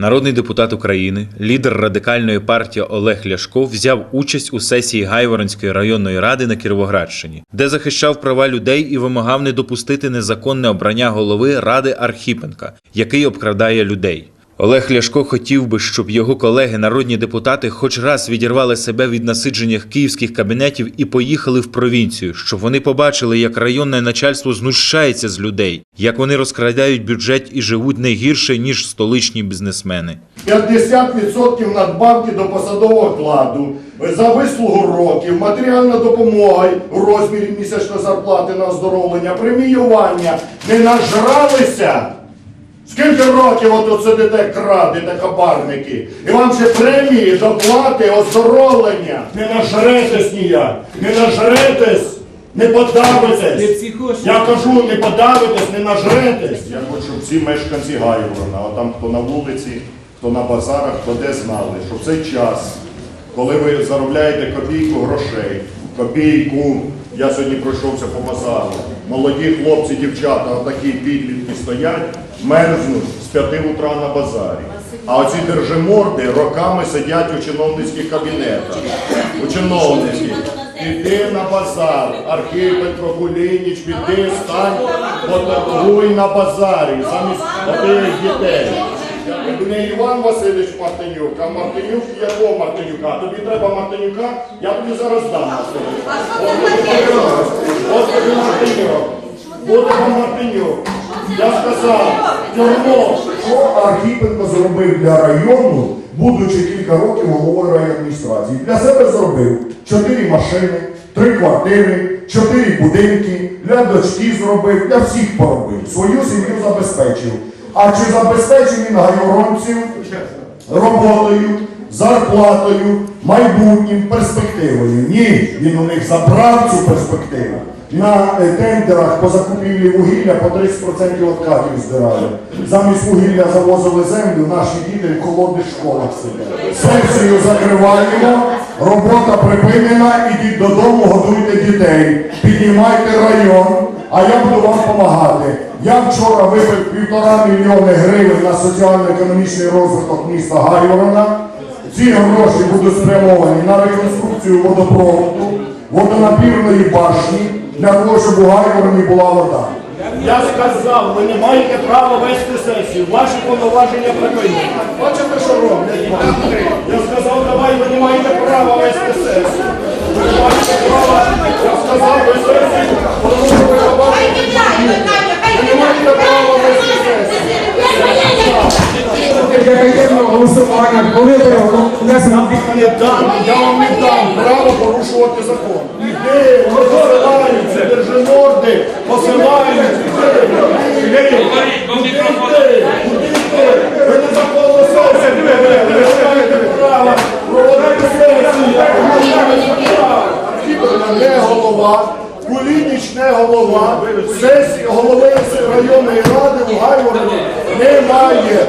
Народний депутат України, лідер радикальної партії Олег Ляшко взяв участь у сесії Гайворонської районної ради на Кіровоградщині, де захищав права людей і вимагав не допустити незаконне обрання голови ради Архіпенка, який обкрадає людей. Олег Ляшко хотів би, щоб його колеги, народні депутати, хоч раз відірвали себе від насиджених київських кабінетів і поїхали в провінцію, щоб вони побачили, як районне начальство знущається з людей, як вони розкрадають бюджет і живуть не гірше ніж столичні бізнесмени. 50% надбавки до посадового окладу, за вислугу років, матеріальна допомога у розмірі місячної зарплати на оздоровлення, преміювання. Не нажралися? Скільки років от тут сидите, крадете, хабарники? І вам ще премії, доплати, оздоровлення. Не нажретесь ніяк, не нажретесь, не подавитесь. Я кажу, не подавитесь, не нажретесь. Я хочу, щоб всі мешканці Гайворона, а там хто на вулиці, хто на базарах, хто де знали, що в цей час, коли ви заробляєте копійку грошей, копійку, я сьогодні пройшовся по базару, молоді хлопці, дівчата, отакі підлітки стоять, мерзнуть з п'яти утра на базарі. А оці держиморди роками сидять у чиновницьких кабінетах. У чиновницьких. Піди на базар, Архипенко, Кулініч, піди, стань, поторгуй на базарі, замість дітей. Не Іван Васильович Мартинюк, а Мартинюк якого Мартинюка? Тобі треба Мартинюка, я тобі зараз дам. Ось тобі Мартинюк. Буде вам Мартинюк. Я сказав, тюрмо. Що Архіпенко зробив для району, будучи кілька років головою райадміністрації? Для себе зробив чотири машини, три квартири, чотири будинки, для дочки зробив, для всіх поробив. Свою сім'ю забезпечив. А чи забезпечив він гайоронців роботою, зарплатою, майбутнім, перспективою? Ні, він у них забрав цю перспективу. На е, тендерах по закупівлі вугілля по 30% відкатів здирали. Замість вугілля завозили землю, наші діти в холодних школах сидять. Сесію закриваємо, робота припинена, ідіть додому, годуйте дітей, піднімайте район, а я буду вам допомагати. Я вчора вибив півтора мільйони гривень на соціально-економічний розвиток міста Гайворона. Ці гроші будуть спрямовані на реконструкцію водопроводу, водонапірної башні, для того, щоб у Гайвороні була вода. Я сказав, ви не маєте права вести сесію. Ваші повноваження припинені. Бачите, що роблять? Я сказав, давай, ви не маєте права вести сесію. Голосування, внесено Не дам, я вам не дам право порушувати закон. Іди, посилаються, держиморди, посилаються. Куди йти? Куди йти? Ви сесію ведете, ви не маєте права проводити сесію. Ви не. Не голова, Кулініч не голова, сесії голови районної ради у Гайвороні немає.